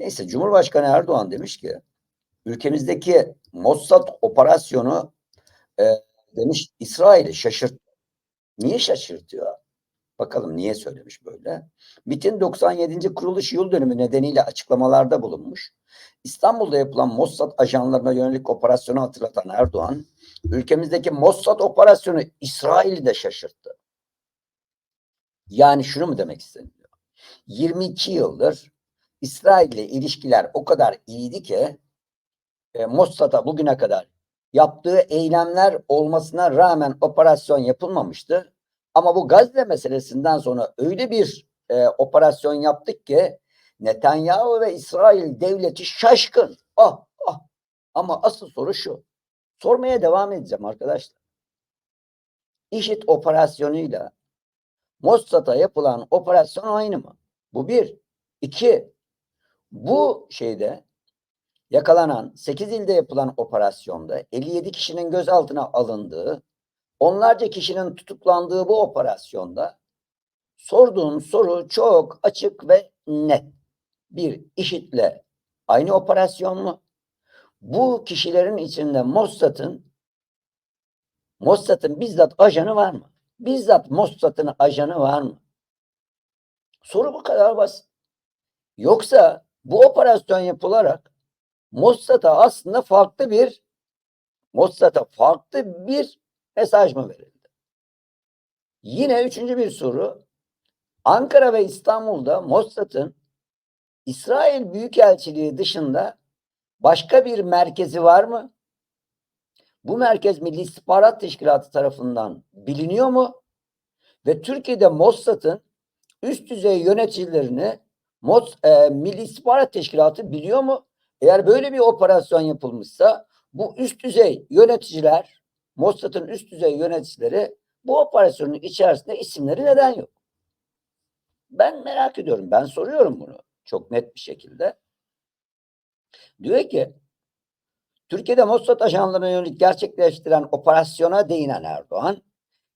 Neyse Cumhurbaşkanı Erdoğan demiş ki ülkemizdeki Mossad operasyonu e, demiş İsrail'i şaşırt. Niye şaşırtıyor? Bakalım niye söylemiş böyle. MİT'in 97. kuruluş yıl dönümü nedeniyle açıklamalarda bulunmuş. İstanbul'da yapılan Mossad ajanlarına yönelik operasyonu hatırlatan Erdoğan, ülkemizdeki Mossad operasyonu İsrail'i de şaşırttı. Yani şunu mu demek isteniyor? 22 yıldır İsrail ile ilişkiler o kadar iyiydi ki e, Mossad'a bugüne kadar yaptığı eylemler olmasına rağmen operasyon yapılmamıştı. Ama bu Gazze meselesinden sonra öyle bir e, operasyon yaptık ki Netanyahu ve İsrail devleti şaşkın. Ah ah. Ama asıl soru şu. Sormaya devam edeceğim arkadaşlar. İşit operasyonuyla Mossad'a yapılan operasyon aynı mı? Bu bir. İki. Bu şeyde yakalanan 8 ilde yapılan operasyonda 57 kişinin gözaltına alındığı, onlarca kişinin tutuklandığı bu operasyonda sorduğum soru çok açık ve net. Bir, IŞİD'le aynı operasyon mu? Bu kişilerin içinde Mossad'ın Mossad'ın bizzat ajanı var mı? Bizzat Mossad'ın ajanı var mı? Soru bu kadar basit. Yoksa bu operasyon yapılarak Mossad'a aslında farklı bir Mossad'a farklı bir mesaj mı verildi? Yine üçüncü bir soru. Ankara ve İstanbul'da Mossad'ın İsrail Büyükelçiliği dışında başka bir merkezi var mı? Bu merkez Milli İstihbarat Teşkilatı tarafından biliniyor mu? Ve Türkiye'de Mossad'ın üst düzey yöneticilerini Mos, e, Milli İstihbarat Teşkilatı biliyor mu? Eğer böyle bir operasyon yapılmışsa bu üst düzey yöneticiler, Mossad'ın üst düzey yöneticileri bu operasyonun içerisinde isimleri neden yok? Ben merak ediyorum. Ben soruyorum bunu çok net bir şekilde. Diyor ki Türkiye'de Mossad ajanlarına yönelik gerçekleştiren operasyona değinen Erdoğan,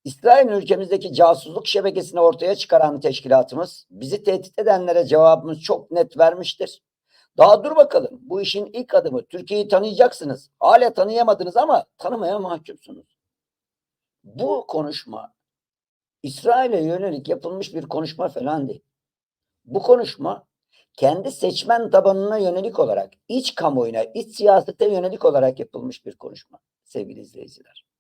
İsrail'in ülkemizdeki casusluk şebekesini ortaya çıkaran teşkilatımız bizi tehdit edenlere cevabımız çok net vermiştir. Daha dur bakalım. Bu işin ilk adımı. Türkiye'yi tanıyacaksınız. Hala tanıyamadınız ama tanımaya mahkumsunuz. Bu konuşma İsrail'e yönelik yapılmış bir konuşma falan değil. Bu konuşma kendi seçmen tabanına yönelik olarak, iç kamuoyuna, iç siyasete yönelik olarak yapılmış bir konuşma sevgili izleyiciler.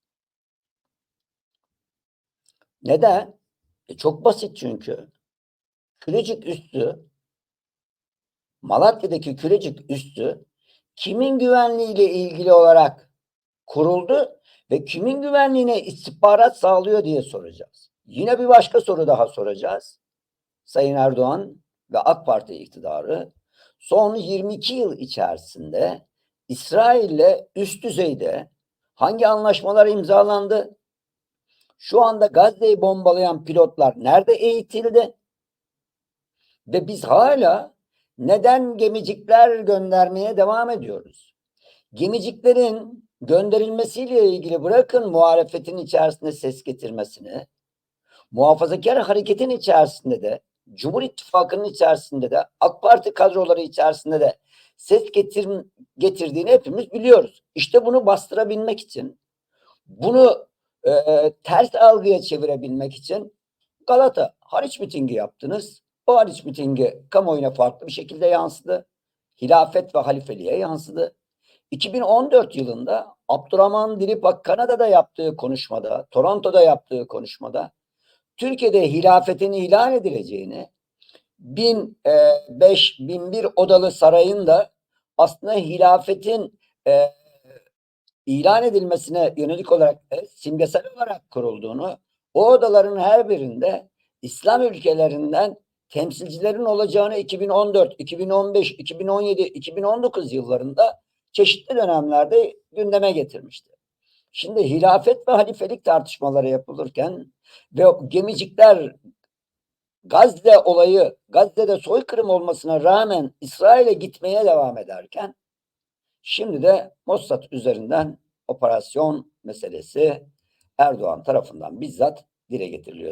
Neden? E çok basit çünkü. Külecik üstü Malatya'daki Külecik üstü kimin güvenliğiyle ilgili olarak kuruldu ve kimin güvenliğine istihbarat sağlıyor diye soracağız. Yine bir başka soru daha soracağız. Sayın Erdoğan ve AK Parti iktidarı son 22 yıl içerisinde İsrail'le üst düzeyde hangi anlaşmalar imzalandı? Şu anda Gazze'yi bombalayan pilotlar nerede eğitildi? Ve biz hala neden gemicikler göndermeye devam ediyoruz? Gemiciklerin gönderilmesiyle ilgili bırakın muhalefetin içerisinde ses getirmesini, muhafazakar hareketin içerisinde de, Cumhur İttifakı'nın içerisinde de, AK Parti kadroları içerisinde de ses getir, getirdiğini hepimiz biliyoruz. İşte bunu bastırabilmek için, bunu e, ters algıya çevirebilmek için Galata hariç mitingi yaptınız. O hariç mitingi kamuoyuna farklı bir şekilde yansıdı. Hilafet ve halifeliğe yansıdı. 2014 yılında Abdurrahman Dilipak Kanada'da yaptığı konuşmada, Toronto'da yaptığı konuşmada Türkiye'de hilafetin ilan edileceğini 1005 1001 odalı sarayın da aslında hilafetin e, ilan edilmesine yönelik olarak e, simgesel olarak kurulduğunu, o odaların her birinde İslam ülkelerinden temsilcilerin olacağını 2014, 2015, 2017, 2019 yıllarında çeşitli dönemlerde gündeme getirmişti. Şimdi hilafet ve halifelik tartışmaları yapılırken ve gemicikler Gazze olayı, Gazze'de soykırım olmasına rağmen İsrail'e gitmeye devam ederken şimdi de Mossad üzerinden operasyon meselesi Erdoğan tarafından bizzat dile getiriliyor.